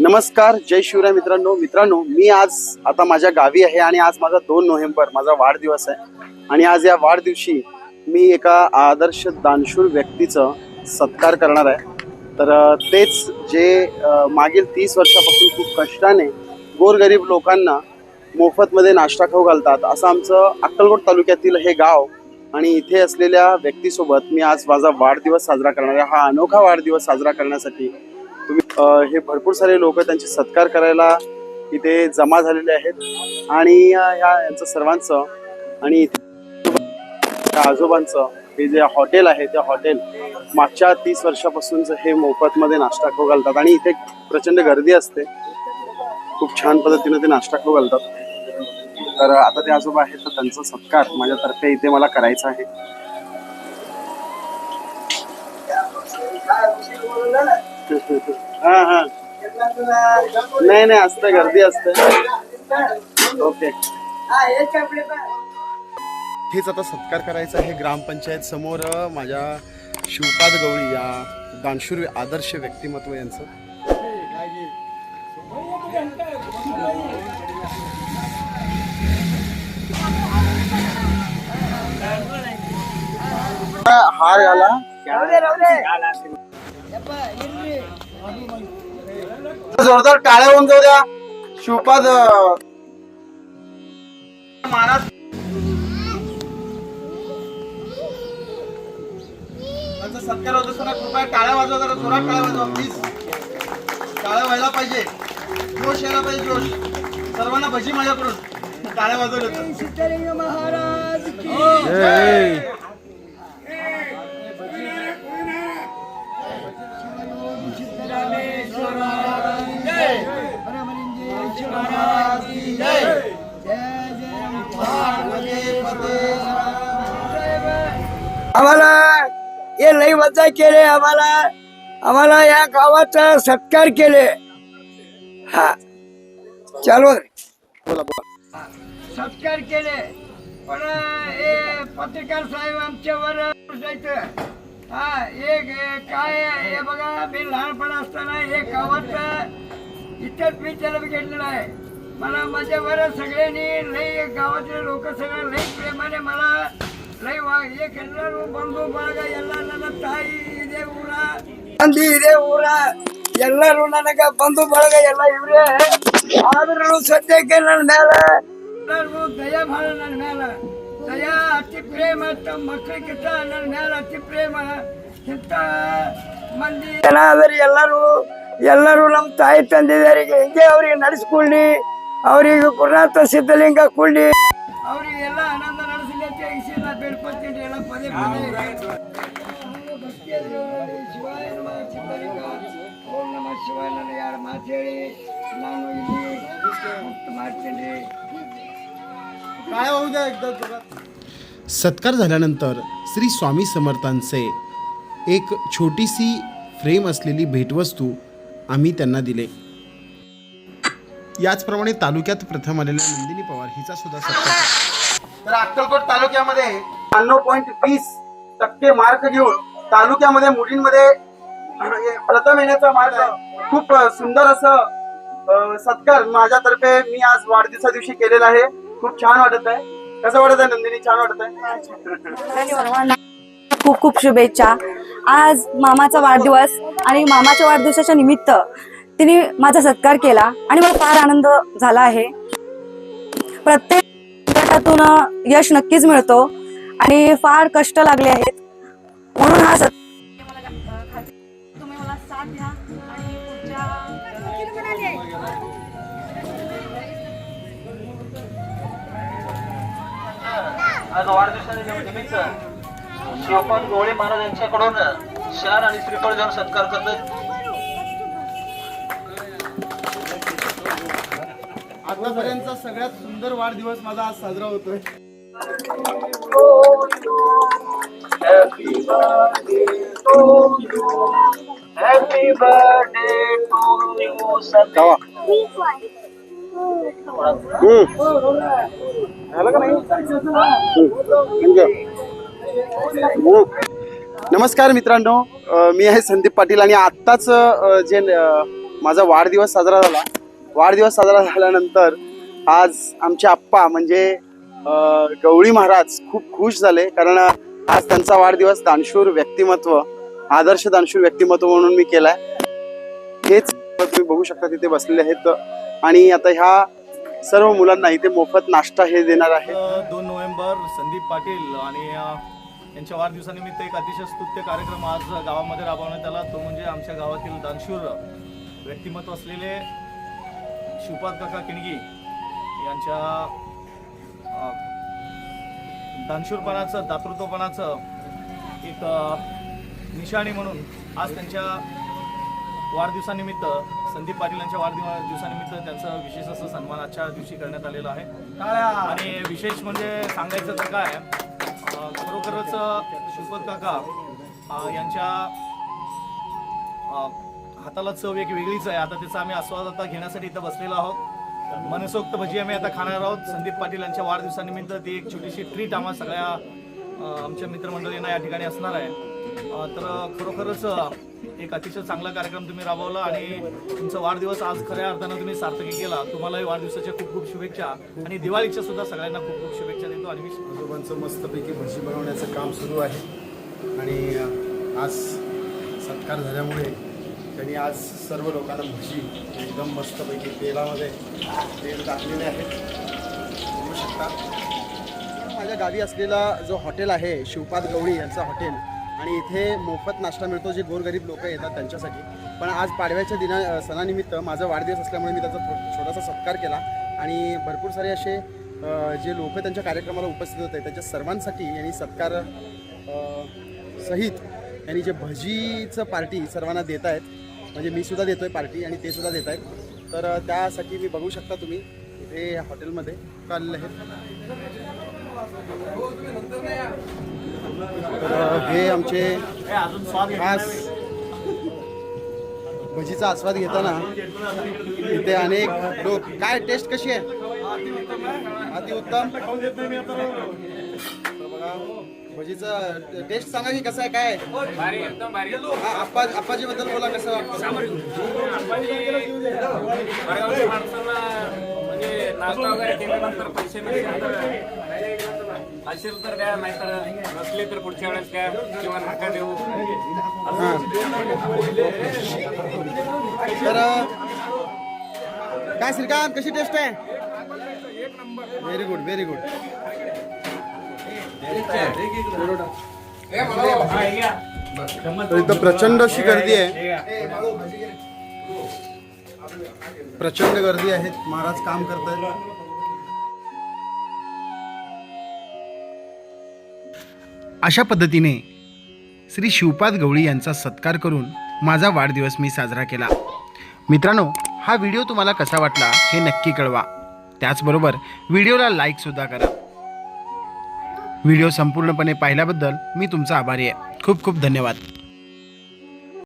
नमस्कार जय शिवराय मित्रांनो. मित्रांनो मी आज आता माझ्या गावी आहे आणि आज माझा दोन नोव्हेंबर माझा वाढदिवस आहे. आणि आज या वाढदिवशी मी एका आदर्श दानशूर व्यक्तीचं सत्कार करणार आहे. तर तेच जे मागील तीस वर्षापासून खूप कष्टाने गोरगरीब लोकांना मोफतमध्ये नाश्ता खाऊ घालतात असं आमचं अक्कलकोट तालुक्यातील हे गाव आणि इथे असलेल्या व्यक्तीसोबत मी आज माझा वाढदिवस साजरा करणार आहे. हा अनोखा वाढदिवस साजरा करण्यासाठी हे भरपूर सारे लोक त्यांचे सत्कार करायला इथे जमा झालेले आहेत. आणि ह्या यांचं सर्वांचं आणि इथे त्या आजोबांचं हे जे हॉटेल आहे त्या हॉटेल मागच्या तीस वर्षापासूनच हे मोफतमध्ये नाश्ता खाऊ घालतात. आणि इथे प्रचंड गर्दी असते. खूप छान पद्धतीने ते नाश्ता खाऊ घालतात. तर आता ते आजोबा आहेत तर त्यांचा सत्कार माझ्यातर्फे इथे मला करायचा आहे. हा हा. नाही नाही असते गर्दी असते. ओके. हेच आता सत्कार करायचा आहे ग्रामपंचायत समोर माझ्या शिवपाद गवळी या दानशूर आदर्श व्यक्तिमत्व यांचं. हार घाला. जोरदार टाळ्या होऊन जाऊ द्या. शिवपाद महाराज सत्कार होत असताना कृपया टाळ्या वाजवा जरा जोरात टाळ्या वाजवा प्लीज टाळ्या व्हायला पाहिजे. जोश यायला पाहिजे जोश. सर्वांना भजी माझ्याकडून. टाळ्या वाजवल्या महाराज आम्हाला हे लई मजा केले आम्हाला आम्हाला या गावाचा सत्कार केले. हा. चालू सत्कार केले. पण हे पत्रकार साहेब आमच्यावर हा एक काय हे बघा मी लहानपण असताना हे गावात इथंच मी जन्म घेतलेला आहे. मला माझ्यावर सगळ्यांनी लई गावातले लोक सगळं लई प्रेमाने मला लई वा हे केलं बंधू ಬಳಗ ಎಲ್ಲ ನನ್ನ ತಾಯಿ ಇದೆ ಊರ ತಂದೆ ಇದೆ ಊರ ಎಲ್ಲರೂ ನನಗ ಬಂಧು ಬಳಗ ಎಲ್ಲ ಇವ್ರೆ ಆದ್ರೂ ಸದ್ಯಕ್ಕೆ ನನ್ನ ಮೇಲೆ ಎಲ್ಲರಿಗೂ ದಯ ಭಾಳ ನನ್ನ ಮೇಲೆ ದಯ ಅತಿ ಪ್ರೇಮ ತಮ್ಮ ಮಕ್ಕಳಿಗಿಂತ ನನ್ನ ಮೇಲೆ ಅತಿ ಪ್ರೇಮ ಇಂಥ ಮಂದಿ ಜನ ಅದರಿ ಎಲ್ಲರೂ ಎಲ್ಲರೂ ನಮ್ಮ ತಾಯಿ ತಂದಿದಾರಿಗೆ ಹಿಂಗೆ ಅವ್ರಿಗೆ ನಡೆಸ್ಕೊಳ್ಳಿ ಅವ್ರಿಗೆ ಗುರುನಾಥ ಸಿದ್ಧಲಿಂಗ ಕೊಳ್ಳಿ ಅವ್ರಿಗೆಲ್ಲ ಆನಂದ ನಡೆಸಲಿ ಅಂತ ಹೇಳಿ ನಾ ಬೇಡ್ಕೊತೀನಿ ಎಲ್ಲ ಪದೇ ಪದೇ ಶಿವಾಯ ನಮಃ ಸಿದ್ಧಲಿಂಗ ಓಂ ನಮಃ ಶಿವಾಯ ನನ್ನ ಯಾರು ಮಾತು ಹೇಳಿ ನಾನು ಇಲ್ಲಿ ಮುಕ್ತ ಮಾಡ್ತೀನಿ काय होऊ द्या एकदा जोरात सत्कार झाल्यानंतर श्री स्वामी समर्थांचे एक छोटीशी फ्रेम असलेली भेटवस्तू आम्ही त्यांना दिले याचप्रमाणे तालुक्यात प्रथम आलेल्या नंदिनी पवार हिचा सुद्धा तर अक्कलकोट तालुक्यामध्ये शहाण्णव पॉईंट वीस टक्के मार्क घेऊन तालुक्यामध्ये मुलींमध्ये प्रथम येण्याचा मार्ग खूप सुंदर असं सत्कार माझ्यातर्फे मी आज वाढदिवसा दिवशी केलेला आहे. खूप छान वाटत आहे. कसं वाटत आहे नंदिनी? छान वाटत आहे? खूप खूप शुभेच्छा. आज मामाचा वाढदिवस आणि मामाच्या वाढदिवसाच्या निमित्त तिने माझा सत्कार केला आणि मला फार आनंद झाला आहे. प्रत्येक गटातून यश नक्कीच मिळतो आणि फार कष्ट लागले आहेत. म्हणून हा सत तुम्ही मला साथ द्या आणि आज वाढदिवसानिमित्त शिवपाद गवळे महाराज यांच्याकडून शाल आणि श्रीफळ जाऊन सत्कार करतात आतापर्यंतचा सगळ्यात सुंदर वाढदिवस माझा आज साजरा होतोय. हम्म. नमस्कार मित्रांनो. मी आहे संदीप पाटील आणि आत्ताच जे माझा वाढदिवस साजरा झाला वाढदिवस साजरा झाल्यानंतर आज आमचे आप्पा म्हणजे गवळी महाराज खूप खुश झाले. कारण आज त्यांचा वाढदिवस दानशूर व्यक्तिमत्व आदर्श दानशूर व्यक्तिमत्व म्हणून मी केलाय. हेच तुम्ही बघू शकता तिथे बसलेले आहेत. आणि आता ह्या सर्व मुलांना इथे मोफत नाश्ता हे देणार आहे. दोन नोव्हेंबर संदीप पाटील आणि यांच्या वाढदिवसानिमित्त एक अतिशय स्तुत्य कार्यक्रम आज गावामध्ये राबवण्यात आला. तो म्हणजे आमच्या गावातील दानशूर व्यक्तिमत्व असलेले शिवपाद काका किणगी यांच्या दानशूरपणाचं दातृत्वपणाचं एक निशाणी म्हणून आज त्यांच्या वाढदिवसानिमित्त संदीप पाटील यांच्या वाढदिव- दिवसानिमित्त त्यांचं विशेष असं सन्मान आजच्या दिवशी करण्यात आलेला आहे. आणि विशेष म्हणजे सांगायचं तर काय खरोखरच शिवपत काका यांच्या हाताला चव एक वेगळीच आहे. आता त्याचा आम्ही आस्वाद आता घेण्यासाठी इथं बसलेलो आहोत. मनसोक्त भजी आम्ही आता खाणार आहोत. संदीप पाटील यांच्या वाढदिवसानिमित्त ती एक छोटीशी ट्रीट आम्हा सगळ्या आमच्या मित्रमंडळींना या ठिकाणी असणार आहे. तर खरोखरच एक अतिशय चांगला कार्यक्रम तुम्ही राबवला आणि तुमचा वाढदिवस आज खऱ्या अर्थानं तुम्ही सार्थकी केला. तुम्हालाही वाढदिवसाच्या खूप खूप शुभेच्छा आणि दिवाळीच्या सुद्धा सगळ्यांना खूप खूप शुभेच्छा देतो. आणि मी आजोबांचं मस्तपैकी भजी बनवण्याचं काम सुरू आहे. आणि आज सत्कार झाल्यामुळे त्यांनी आज सर्व लोकांना भजी एकदम मस्तपैकी तेलामध्ये तेल टाकलेले आहे. बघू शकता. माझ्या गावी असलेला जो हॉटेल आहे शिवपाद गवळी यांचा हॉटेल आणि इथे मोफत नाश्ता मिळतो जे गोरगरीब लोक येतात त्यांच्यासाठी. पण आज पाडव्याच्या दिना सणानिमित्त माझा वाढदिवस असल्यामुळे मी त्याचा छोटासा सत्कार केला. आणि भरपूर सारे असे जे लोक त्यांच्या कार्यक्रमाला उपस्थित होते त्यांच्या सर्वांसाठी यांनी सत्कार सहित यांनी जे भजीचं पार्टी सर्वांना देत आहेत म्हणजे मी सुद्धा देतोय पार्टी आणि ते सुद्धा देत आहेत तर त्यासाठी मी बघू शकता तुम्ही इथे हॉटेलमध्ये. चाललं आहे तर हे आमचे खास भजीचा आस्वाद घेताना इथे अनेक लोक काय टेस्ट कशी आहे? अतिउत्तम. भजीचा टेस्ट सांगा की कसं आहे काय आहे? हा, आप्पा आप्पाजी बद्दल बोला कसं वाटतं? माणसांना म्हणजे नाश्ता वगैरे केल्यानंतर पैसे नसेल असेल तर द्या नाहीतर नसले तर पुढच्या वेळेस द्या किंवा नका देऊ. तर काय श्रीकांत कशी टेस्ट आहे? व्हेरी गुड व्हेरी गुड तर इथं प्रचंड अशी गर्दी आहे. प्रचंड गर्दी आहे. महाराज काम करतायत. अशा पद्धतीने श्री शिवपाद गवळी यांचा सत्कार करून माझा वाढदिवस मी साजरा केला. मित्रांनो हा व्हिडिओ तुम्हाला कसा वाटला हे नक्की कळवा. त्याचबरोबर व्हिडिओला लाईकसुद्धा करा. व्हिडिओ संपूर्णपणे पाहिल्याबद्दल मी तुमचा आभारी आहे. खूप खूप धन्यवाद.